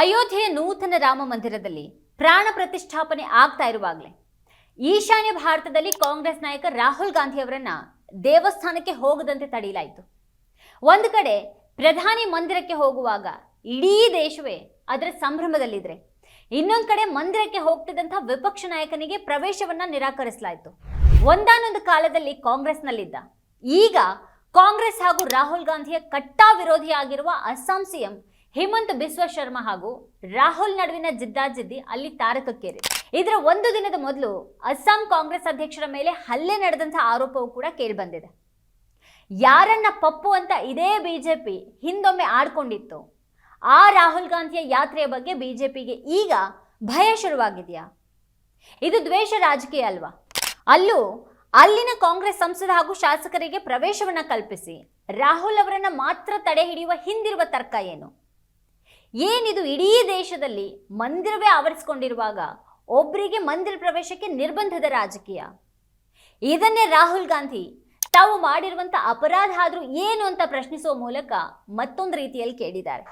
ಅಯೋಧ್ಯೆಯ ನೂತನ ರಾಮ ಮಂದಿರದಲ್ಲಿ ಪ್ರಾಣ ಪ್ರತಿಷ್ಠಾಪನೆ ಆಗ್ತಾ ಇರುವಾಗಲೇ. ಈಶಾನ್ಯ ಭಾರತದಲ್ಲಿ ಕಾಂಗ್ರೆಸ್ ನಾಯಕ ರಾಹುಲ್ ಗಾಂಧಿ ಅವರನ್ನ ದೇವಸ್ಥಾನಕ್ಕೆ ಹೋಗದಂತೆ ತಡೆಯಲಾಯಿತು. ಒಂದು ಕಡೆ ಪ್ರಧಾನಿ ಮಂದಿರಕ್ಕೆ ಹೋಗುವಾಗ ಇಡೀ ದೇಶವೇ ಅದರ ಸಂಭ್ರಮದಲ್ಲಿದ್ರೆ. ಇನ್ನೊಂದು ಕಡೆ ಮಂದಿರಕ್ಕೆ ಹೋಗ್ತಿದ್ದಂಥ ವಿಪಕ್ಷ ನಾಯಕನಿಗೆ ಪ್ರವೇಶವನ್ನ ನಿರಾಕರಿಸಲಾಯಿತು. ಒಂದಾನೊಂದು ಕಾಲದಲ್ಲಿ ಕಾಂಗ್ರೆಸ್ನಲ್ಲಿದ್ದ, ಈಗ ಕಾಂಗ್ರೆಸ್ ಹಾಗೂ ರಾಹುಲ್ ಗಾಂಧಿಯ ಕಟ್ಟಾ ವಿರೋಧಿಯಾಗಿರುವ ಅಸ್ಸಾಂ ಸಿಎಂ ಹಿಮಂತ್ ಬಿಸ್ವ ಶರ್ಮಾ ಹಾಗೂ ರಾಹುಲ್ ನಡುವಿನ ಜಿದ್ದಾಜಿದ್ದಿ ಅಲ್ಲಿ ತಾರಕಕ್ಕೇರಿದೆ ಇದರ ಒಂದು ದಿನದ ಮೊದಲು ಅಸ್ಸಾಂ ಕಾಂಗ್ರೆಸ್ ಅಧ್ಯಕ್ಷರ ಮೇಲೆ ಹಲ್ಲೆ ನಡೆದಂತಹ ಆರೋಪವೂ ಕೂಡ ಕೇಳಿಬಂದಿದೆ ಯಾರನ್ನ ಪಪ್ಪು ಅಂತ ಇದೇ ಬಿಜೆಪಿ ಹಿಂದೊಮ್ಮೆ ಆಡ್ಕೊಂಡಿತ್ತು, ಆ ರಾಹುಲ್ ಗಾಂಧಿಯ ಯಾತ್ರೆಯ ಬಗ್ಗೆ ಬಿಜೆಪಿಗೆ ಈಗ ಭಯ ಶುರುವಾಗಿದೆಯಾ? ಇದು ದ್ವೇಷ ರಾಜಕೀಯ ಅಲ್ವಾ? ಅಲ್ಲೂ ಅಲ್ಲಿನ ಕಾಂಗ್ರೆಸ್ ಸಂಸದ ಹಾಗೂ ಶಾಸಕರಿಗೆ ಪ್ರವೇಶವನ್ನ ಕಲ್ಪಿಸಿ, ರಾಹುಲ್ ಅವರನ್ನ ಮಾತ್ರ ತಡೆ ಹಿಡಿಯುವ ಹಿಂದಿರುವ ತರ್ಕ ಏನು? ಏನಿದು ಇಡೀ ದೇಶದಲ್ಲಿ ಮಂದಿರವೇ ಆವರಿಸಿಕೊಂಡಿರುವಾಗ ಒಬ್ಬರಿಗೆ ಮಂದಿರ ಪ್ರವೇಶಕ್ಕೆ ನಿರ್ಬಂಧದ ರಾಜಕೀಯ? ಇದನ್ನೇ ರಾಹುಲ್ ಗಾಂಧಿ ತಾವು ಮಾಡಿರುವಂಥ ಅಪರಾಧ ಆದರೂ ಏನು ಅಂತ ಪ್ರಶ್ನಿಸುವ ಮೂಲಕ ಮತ್ತೊಂದು ರೀತಿಯಲ್ಲಿ ಕೇಳಿದ್ದಾರೆ.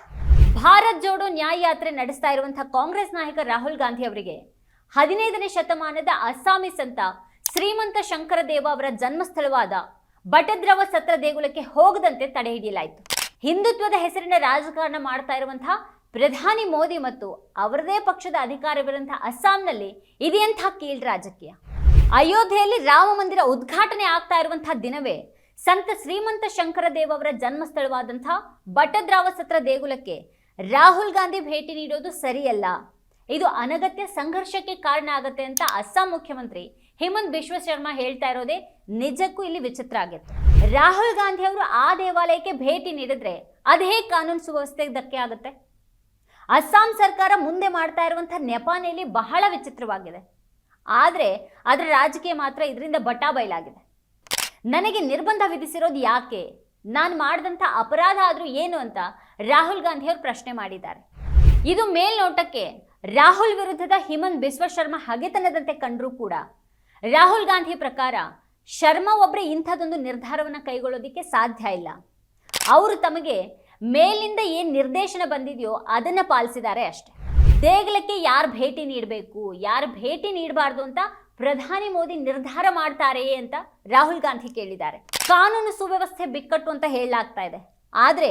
ಭಾರತ್ ಜೋಡೋ ನ್ಯಾಯ ಯಾತ್ರೆ ನಡೆಸ್ತಾ ಇರುವಂತಹ ಕಾಂಗ್ರೆಸ್ ನಾಯಕ ರಾಹುಲ್ ಗಾಂಧಿ ಅವರಿಗೆ ಹದಿನೈದನೇ ಶತಮಾನದ ಅಸ್ಸಾಮಿ ಸಂತ ಶ್ರೀಮಂತ ಶಂಕರದೇವ ಅವರ ಜನ್ಮಸ್ಥಳವಾದ ಬಟದ್ರವ ಸತ್ರ ದೇಗುಲಕ್ಕೆ ಹೋಗದಂತೆ ತಡೆ ಹಿಡಿಯಲಾಯಿತು. ಹಿಂದುತ್ವದ ಹೆಸರಿನ ರಾಜಕಾರಣ ಮಾಡ್ತಾ ಇರುವಂತಹ ಪ್ರಧಾನಿ ಮೋದಿ ಮತ್ತು ಅವರದೇ ಪಕ್ಷದ ಅಧಿಕಾರವಿರುವಂತಹ ಅಸ್ಸಾಂನಲ್ಲಿ ಇದೆಯಂತಹ ಕೀಳ್ ರಾಜಕೀಯ. ಅಯೋಧ್ಯೆಯಲ್ಲಿ ರಾಮ ಮಂದಿರ ಉದ್ಘಾಟನೆ ಆಗ್ತಾ ಇರುವಂತಹ ದಿನವೇ ಸಂತ ಶ್ರೀಮಂತ ಶಂಕರದೇವ ಅವರ ಜನ್ಮಸ್ಥಳವಾದಂತಹ ಬಟದ್ರಾವ ಸತ್ರ ದೇಗುಲಕ್ಕೆ ರಾಹುಲ್ ಗಾಂಧಿ ಭೇಟಿ ನೀಡೋದು ಸರಿಯಲ್ಲ. ಇದು ಅನಗತ್ಯ ಸಂಘರ್ಷಕ್ಕೆ ಕಾರಣ ಆಗತ್ತೆ ಅಂತ ಅಸ್ಸಾಂ ಮುಖ್ಯಮಂತ್ರಿ ಹೇಮಂತ್ ಬಿಶ್ವ ಶರ್ಮಾ ಹೇಳ್ತಾ ಇರೋದೇ ನಿಜಕ್ಕೂ ಇಲ್ಲಿ ವಿಚಿತ್ರ ಆಗಿತ್ತು. ರಾಹುಲ್ ಗಾಂಧಿ ಅವರು ಆ ದೇವಾಲಯಕ್ಕೆ ಭೇಟಿ ನೀಡಿದ್ರೆ ಅದೇ ಕಾನೂನು ಸುವ್ಯವಸ್ಥೆಗೆ ಧಕ್ಕೆ ಆಗುತ್ತೆ? ಅಸ್ಸಾಂ ಸರ್ಕಾರ ಮುಂದೆ ಮಾಡ್ತಾ ಇರುವಂತಹ ನೆಪಾನೆಯಲ್ಲಿ ಬಹಳ ವಿಚಿತ್ರವಾಗಿದೆ. ಆದರೆ ಅದರ ರಾಜಕೀಯ ಮಾತ್ರ ಇದರಿಂದ ಬಟಾಬೈಲಾಗಿದೆ ನನಗೆ ನಿರ್ಬಂಧ ವಿಧಿಸಿರೋದು ಯಾಕೆ? ನಾನು ಮಾಡಿದಂಥ ಅಪರಾಧ ಆದರೂ ಏನು ಅಂತ ರಾಹುಲ್ ಗಾಂಧಿ ಅವರು ಪ್ರಶ್ನೆ ಮಾಡಿದ್ದಾರೆ. ಇದು ಮೇಲ್ನೋಟಕ್ಕೆ ರಾಹುಲ್ ವಿರುದ್ಧದ ಹಿಮಂತ್ ಬಿಸ್ವ ಶರ್ಮಾ ಹಗೆತನದಂತೆ ಕಂಡರೂ ಕೂಡ ರಾಹುಲ್ ಗಾಂಧಿ ಪ್ರಕಾರ ಶರ್ಮಾ ಒಬ್ಬರೇ ಇಂಥದ್ದೊಂದು ನಿರ್ಧಾರವನ್ನು ಕೈಗೊಳ್ಳೋದಕ್ಕೆ ಸಾಧ್ಯ ಇಲ್ಲ. ಅವರು ತಮಗೆ ಮೇಲಿಂದ ಏನು ನಿರ್ದೇಶನ ಬಂದಿದೆಯೋ ಅದನ್ನು ಪಾಲಿಸಿದ್ದಾರೆ ಅಷ್ಟೆ. ದೇಗುಲಕ್ಕೆ ಯಾರು ಭೇಟಿ ನೀಡಬೇಕು, ಯಾರು ಭೇಟಿ ನೀಡಬಾರ್ದು ಅಂತ ಪ್ರಧಾನಿ ಮೋದಿ ನಿರ್ಧಾರ ಮಾಡ್ತಾರೆಯೇ ಅಂತ ರಾಹುಲ್ ಗಾಂಧಿ ಕೇಳಿದ್ದಾರೆ. ಕಾನೂನು ಸುವ್ಯವಸ್ಥೆ ಬಿಕ್ಕಟ್ಟು ಅಂತ ಹೇಳಲಾಗ್ತಾ ಇದೆ. ಆದರೆ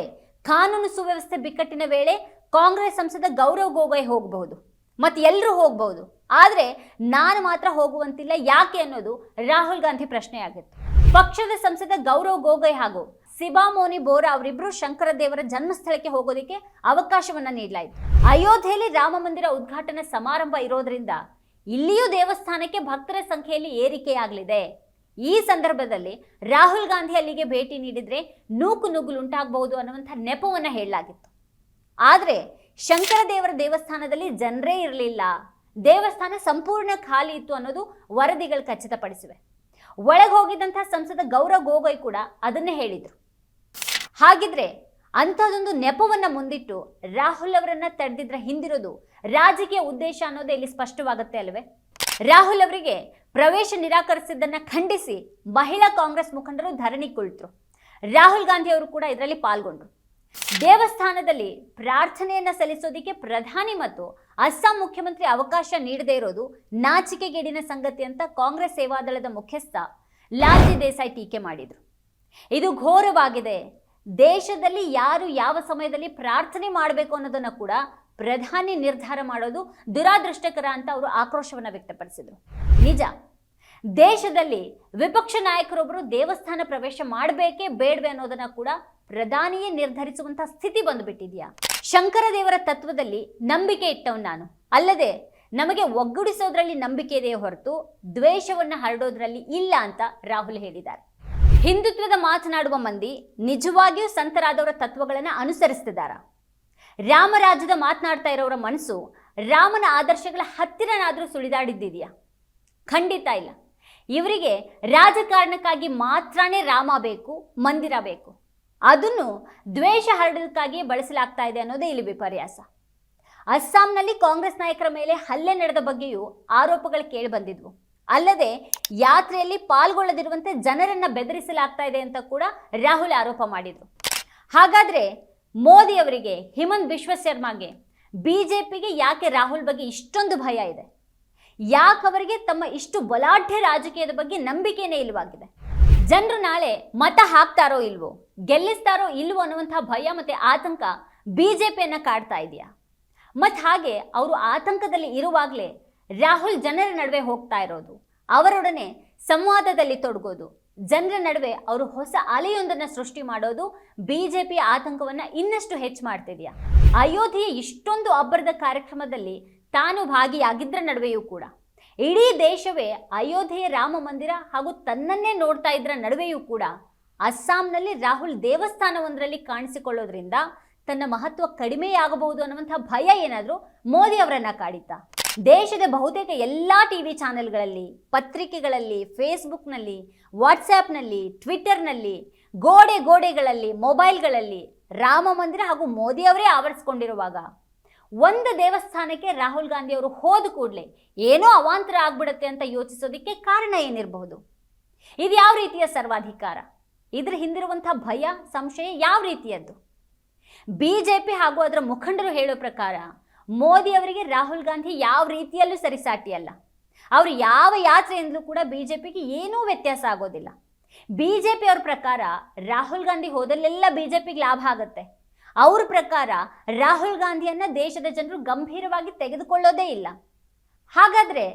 ಕಾನೂನು ಸುವ್ಯವಸ್ಥೆ ಬಿಕ್ಕಟ್ಟಿನ ವೇಳೆ ಕಾಂಗ್ರೆಸ್ ಸಂಸದ ಗೌರವ್ ಗೊಗೊಯ್ ಹೋಗಬಹುದು. ಮತ್ತು ಎಲ್ಲರೂ ಹೋಗಬಹುದು ಆದರೆ ನಾನು ಮಾತ್ರ ಹೋಗುವಂತಿಲ್ಲ. ಯಾಕೆ ಅನ್ನೋದು ರಾಹುಲ್ ಗಾಂಧಿ ಪ್ರಶ್ನೆಯಾಗಿತ್ತು ಪಕ್ಷದ ಸಂಸದ ಗೌರವ್ ಗೊಗೊಯ್ ಹಾಗೂ ಸಿಬಾಮೋನಿ ಬೋರಾ ಅವರಿಬ್ಬರು ಶಂಕರ ದೇವರ ಜನ್ಮಸ್ಥಳಕ್ಕೆ ಹೋಗೋದಕ್ಕೆ ಅವಕಾಶವನ್ನ ನೀಡಲಾಯಿತು. ಅಯೋಧ್ಯೆಯಲ್ಲಿ ರಾಮ ಮಂದಿರ ಉದ್ಘಾಟನಾ ಸಮಾರಂಭ ಇರೋದ್ರಿಂದ ಇಲ್ಲಿಯೂ ದೇವಸ್ಥಾನಕ್ಕೆ ಭಕ್ತರ ಸಂಖ್ಯೆಯಲ್ಲಿ ಏರಿಕೆಯಾಗಲಿದೆ. ಈ ಸಂದರ್ಭದಲ್ಲಿ ರಾಹುಲ್ ಗಾಂಧಿ ಅಲ್ಲಿಗೆ ಭೇಟಿ ನೀಡಿದ್ರೆ ನೂಕು ನುಗ್ಗುಲು ಉಂಟಾಗಬಹುದು ಅನ್ನುವಂಥ ನೆಪವನ್ನು ಹೇಳಲಾಗಿತ್ತು. ಆದರೆ ಶಂಕರ ದೇವರ ದೇವಸ್ಥಾನದಲ್ಲಿ ಜನರೇ ಇರಲಿಲ್ಲ. ದೇವಸ್ಥಾನ ಸಂಪೂರ್ಣ ಖಾಲಿ ಇತ್ತು ಅನ್ನೋದು ವರದಿಗಳು ಖಚಿತಪಡಿಸಿವೆ. ಒಳಗೆ ಹೋಗಿದ್ದಂಥ ಸಂಸದ ಗೌರವ್ ಗೊಗೊಯ್ ಕೂಡ ಅದನ್ನೇ ಹೇಳಿದ್ರು. ಹಾಗಿದ್ರೆ ಅಂಥದ್ದೊಂದು ನೆಪವನ್ನ ಮುಂದಿಟ್ಟು ರಾಹುಲ್ ಅವರನ್ನ ತಡೆದಿದ್ರ ಹಿಂದಿರೋದು ರಾಜಕೀಯ ಉದ್ದೇಶ ಅನ್ನೋದೇ ಇಲ್ಲಿ ಸ್ಪಷ್ಟವಾಗುತ್ತೆ ಅಲ್ವೇ? ರಾಹುಲ್ ಅವರಿಗೆ ಪ್ರವೇಶ ನಿರಾಕರಿಸಿದ್ದನ್ನ ಖಂಡಿಸಿ ಮಹಿಳಾ ಕಾಂಗ್ರೆಸ್ ಮುಖಂಡರು ಧರಣಿ ಕುಳಿತರು. ರಾಹುಲ್ ಗಾಂಧಿ ಅವರು ಕೂಡ ಇದರಲ್ಲಿ ಪಾಲ್ಗೊಂಡ್ರು. ದೇವಸ್ಥಾನದಲ್ಲಿ ಪ್ರಾರ್ಥನೆಯನ್ನ ಸಲ್ಲಿಸೋದಿಕ್ಕೆ ಪ್ರಧಾನಿ ಮತ್ತು ಅಸ್ಸಾಂ ಮುಖ್ಯಮಂತ್ರಿ ಅವಕಾಶ ನೀಡದೇ ಇರೋದು ನಾಚಿಕೆಗೇಡಿನ ಸಂಗತಿ ಅಂತ ಕಾಂಗ್ರೆಸ್ ಸೇವಾದಳದ ಮುಖ್ಯಸ್ಥ ಲಾಲ್ಜಿ ದೇಸಾಯಿ ಟೀಕೆ ಮಾಡಿದರು. ಇದು ಘೋರವಾಗಿದೆ. ದೇಶದಲ್ಲಿ ಯಾರು ಯಾವ ಸಮಯದಲ್ಲಿ ಪ್ರಾರ್ಥನೆ ಮಾಡಬೇಕು ಅನ್ನೋದನ್ನ ಕೂಡ ಪ್ರಧಾನಿ ನಿರ್ಧಾರ ಮಾಡೋದು ದುರಾದೃಷ್ಟಕರ ಅಂತ ಅವರು ಆಕ್ರೋಶವನ್ನು ವ್ಯಕ್ತಪಡಿಸಿದರು. ನಿಜ ದೇಶದಲ್ಲಿ ವಿಪಕ್ಷ ನಾಯಕರೊಬ್ಬರು ದೇವಸ್ಥಾನ ಪ್ರವೇಶ ಮಾಡಬೇಕೇ ಬೇಡವೆ ಅನ್ನೋದನ್ನ ಕೂಡ ಪ್ರಧಾನಿಯೇ ನಿರ್ಧರಿಸುವಂತಹ ಸ್ಥಿತಿ ಬಂದುಬಿಟ್ಟಿದೆಯಾ? ಶಂಕರ ದೇವರ ತತ್ವದಲ್ಲಿ ನಂಬಿಕೆ ಇಟ್ಟವ್ ನಾನು. ಅಲ್ಲದೆ ನಮಗೆ ಒಗ್ಗೂಡಿಸೋದ್ರಲ್ಲಿ ನಂಬಿಕೆ ಇದೆಯೇ ಹೊರತು ದ್ವೇಷವನ್ನ ಹರಡೋದ್ರಲ್ಲಿ ಇಲ್ಲ ಅಂತ ರಾಹುಲ್ ಹೇಳಿದ್ದಾರೆ. ಹಿಂದುತ್ವದ ಮಾತನಾಡುವ ಮಂದಿ ನಿಜವಾಗಿಯೂ ಸಂತರಾದವರ ತತ್ವಗಳನ್ನು ಅನುಸರಿಸ್ತಿದ್ದಾರ? ರಾಮರಾಜ್ಯದ ಮಾತನಾಡ್ತಾ ಇರೋರ ಮನಸ್ಸು ರಾಮನ ಆದರ್ಶಗಳ ಹತ್ತಿರನಾದರೂ ಸುಳಿದಾಡಿದ್ದಿದೆಯಾ? ಖಂಡಿತ ಇಲ್ಲ. ಇವರಿಗೆ ರಾಜಕಾರಣಕ್ಕಾಗಿ ಮಾತ್ರನೇ ರಾಮ ಬೇಕು, ಮಂದಿರ ಬೇಕು. ಅದನ್ನು ದ್ವೇಷ ಹರಡೋದಕ್ಕಾಗಿ ಬಳಸಲಾಗ್ತಾ ಇದೆ ಅನ್ನೋದೇ ಇಲ್ಲಿ ವಿಪರ್ಯಾಸ. ಅಸ್ಸಾಂನಲ್ಲಿ ಕಾಂಗ್ರೆಸ್ ನಾಯಕರ ಮೇಲೆ ಹಲ್ಲೆ ನಡೆದ ಬಗ್ಗೆಯೂ ಆರೋಪಗಳು ಕೇಳಿ ಬಂದಿದ್ವು. ಅಲ್ಲದೆ ಯಾತ್ರೆಯಲ್ಲಿ ಪಾಲ್ಗೊಳ್ಳದಿರುವಂತೆ ಜನರನ್ನ ಬೆದರಿಸಲಾಗ್ತಾ ಇದೆ ಅಂತ ಕೂಡ ರಾಹುಲ್ ಆರೋಪ ಮಾಡಿದ್ರು. ಹಾಗಾದ್ರೆ ಮೋದಿ ಅವರಿಗೆ ಹಿಮಂತ್ ಬಿಶ್ವ ಶರ್ಮಾಗೆ ಬಿಜೆಪಿಗೆ ಯಾಕೆ ರಾಹುಲ್ ಬಗ್ಗೆ ಇಷ್ಟೊಂದು ಭಯ ಇದೆ? ಯಾಕೆ ಅವರಿಗೆ ತಮ್ಮ ಇಷ್ಟು ಬಲಾಢ್ಯ ರಾಜಕೀಯದ ಬಗ್ಗೆ ನಂಬಿಕೆನೇ ಇಲ್ವಾಗಿದೆ ಜನರು ನಾಳೆ ಮತ ಹಾಕ್ತಾರೋ ಇಲ್ವೋ, ಗೆಲ್ಲಿಸ್ತಾರೋ ಇಲ್ವೋ ಅನ್ನುವಂಥ ಭಯ ಮತ್ತು ಆತಂಕ ಬಿ ಜೆ ಪಿಯನ್ನು ಕಾಡ್ತಾ ಇದೆಯಾ? ಮತ್ತು ಹಾಗೆ ಅವರು ಆತಂಕದಲ್ಲಿ ಇರುವಾಗಲೇ ರಾಹುಲ್ ಜನರ ನಡುವೆ ಹೋಗ್ತಾ ಇರೋದು, ಅವರೊಡನೆ ಸಂವಾದದಲ್ಲಿ ತೊಡಗೋದು, ಜನರ ನಡುವೆ ಅವರು ಹೊಸ ಅಲೆಯೊಂದನ್ನು ಸೃಷ್ಟಿ ಮಾಡೋದು ಬಿ ಜೆ ಬಿಜೆಪಿ ಆತಂಕವನ್ನು ಇನ್ನಷ್ಟು ಹೆಚ್ಚು ಮಾಡ್ತಿದೆಯಾ? ಅಯೋಧ್ಯೆಯ ಇಷ್ಟೊಂದು ಅಬ್ಬರದ ಕಾರ್ಯಕ್ರಮದಲ್ಲಿ ತಾನು ಭಾಗಿಯಾಗಿದ್ದರ ನಡುವೆಯೂ ಕೂಡ. ಇಡೀ ದೇಶವೇ ಅಯೋಧ್ಯೆಯ ರಾಮ ಮಂದಿರ ಹಾಗೂ ತನ್ನನ್ನೇ ನೋಡ್ತಾ ಇದ್ರ ನಡುವೆಯೂ ಕೂಡ ಅಸ್ಸಾಂನಲ್ಲಿ ರಾಹುಲ್ ದೇವಸ್ಥಾನವೊಂದರಲ್ಲಿ ಕಾಣಿಸಿಕೊಳ್ಳೋದ್ರಿಂದ ತನ್ನ ಮಹತ್ವ ಕಡಿಮೆಯಾಗಬಹುದು ಅನ್ನುವಂಥ ಭಯ ಏನಾದರೂ ಮೋದಿ ಅವರನ್ನ ಕಾಡಿತಾ ದೇಶದ ಬಹುತೇಕ ಎಲ್ಲ ಟಿ ವಿ ಚಾನೆಲ್ಗಳಲ್ಲಿ, ಪತ್ರಿಕೆಗಳಲ್ಲಿ, ಫೇಸ್ಬುಕ್ನಲ್ಲಿ, ವಾಟ್ಸ್ಯಾಪ್ನಲ್ಲಿ, ಟ್ವಿಟ್ಟರ್ನಲ್ಲಿ, ಗೋಡೆ ಗೋಡೆಗಳಲ್ಲಿ, ಮೊಬೈಲ್ಗಳಲ್ಲಿ ರಾಮ ಮಂದಿರ ಹಾಗೂ ಮೋದಿಯವರೇ ಆವರಿಸ್ಕೊಂಡಿರುವಾಗ ಒಂದು ದೇವಸ್ಥಾನಕ್ಕೆ ರಾಹುಲ್ ಗಾಂಧಿ ಅವರು ಹೋದ ಕೂಡಲೇ ಏನೋ ಅವಾಂತರ ಆಗ್ಬಿಡುತ್ತೆ ಅಂತ ಯೋಚಿಸೋದಕ್ಕೆ ಕಾರಣ ಏನಿರಬಹುದು? ಇದು ಯಾವ ರೀತಿಯ ಸರ್ವಾಧಿಕಾರ? ಇದ್ರ ಹಿಂದಿರುವಂಥ ಭಯ, ಸಂಶಯ ಯಾವ ರೀತಿಯದ್ದು? ಬಿಜೆಪಿ ಹಾಗೂ ಅದರ ಮುಖಂಡರು ಹೇಳೋ ಪ್ರಕಾರ ಮೋದಿ ಅವರಿಗೆ ರಾಹುಲ್ ಗಾಂಧಿ ಯಾವ ರೀತಿಯಲ್ಲೂ ಸರಿಸಾಟಿಯಲ್ಲ ಅವರು ಯಾವ ಯಾತ್ರೆಯಿಂದಲೂ ಕೂಡ ಬಿಜೆಪಿಗೆ ಏನೂ ವ್ಯತ್ಯಾಸ ಆಗೋದಿಲ್ಲ. ಬಿಜೆಪಿ ಅವ್ರ ಪ್ರಕಾರ ರಾಹುಲ್ ಗಾಂಧಿ ಹೋದಲ್ಲೆಲ್ಲ ಬಿಜೆಪಿಗೆ ಲಾಭ ಆಗುತ್ತೆ. ಅವ್ರ ಪ್ರಕಾರ ರಾಹುಲ್ ಗಾಂಧಿಯನ್ನ ದೇಶದ ಜನರು ಗಂಭೀರವಾಗಿ ತೆಗೆದುಕೊಳ್ಳೋದೇ ಇಲ್ಲ. ಹಾಗಾದ್ರೆ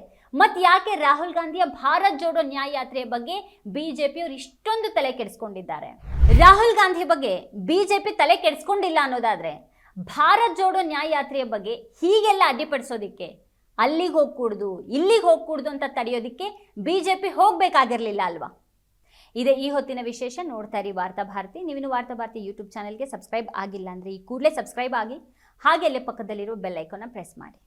ಮತ್ ಯಾಕೆ ರಾಹುಲ್ ಗಾಂಧಿಯ ಭಾರತ್ ಜೋಡೋ ನ್ಯಾಯ ಯಾತ್ರೆಯ ಬಗ್ಗೆ ಬಿಜೆಪಿಯವರು ಇಷ್ಟೊಂದು ತಲೆ ಕೆಡಿಸ್ಕೊಂಡಿದ್ದಾರೆ? ರಾಹುಲ್ ಗಾಂಧಿ ಬಗ್ಗೆ ಬಿಜೆಪಿ ತಲೆ ಕೆಡಿಸ್ಕೊಂಡಿಲ್ಲ ಅನ್ನೋದಾದ್ರೆ ಭಾರತ್ ಜೋಡೋ ನ್ಯಾಯ ಯಾತ್ರೆಯ ಬಗ್ಗೆ ಹೀಗೆಲ್ಲ ಅಡ್ಡಿಪಡಿಸೋದಿಕ್ಕೆ, ಅಲ್ಲಿಗೆ ಹೋಗ್ಕೂಡ್ದು, ಇಲ್ಲಿಗೆ ಹೋಗ್ಕೂಡ್ದು ಅಂತ ತಡೆಯೋದಿಕ್ಕೆ ಬಿಜೆಪಿ ಹೋಗ್ಬೇಕಾಗಿರ್ಲಿಲ್ಲ ಅಲ್ವಾ? ಇದೆ ಈ ಹೊತ್ತಿನ ವಿಶೇಷ ನೋಡ್ತಾ ಇರಿ ವಾರ್ತಾ ಭಾರತಿ. ನೀವಿನ್ನು ವಾರ್ತಾ ಭಾರತಿ ಯೂಟ್ಯೂಬ್ ಚಾನಲ್ಗೆ ಸಬ್ಸ್ಕ್ರೈಬ್ ಆಗಿಲ್ಲ ಅಂದರೆ ಈ ಕೂಡಲೇ ಸಬ್ಸ್ಕ್ರೈಬ್ ಆಗಿ ಹಾಗೆ ಅಲ್ಲೇ ಪಕ್ಕದಲ್ಲಿರೋ ಬೆಲ್ ಪ್ರೆಸ್ ಮಾಡಿ.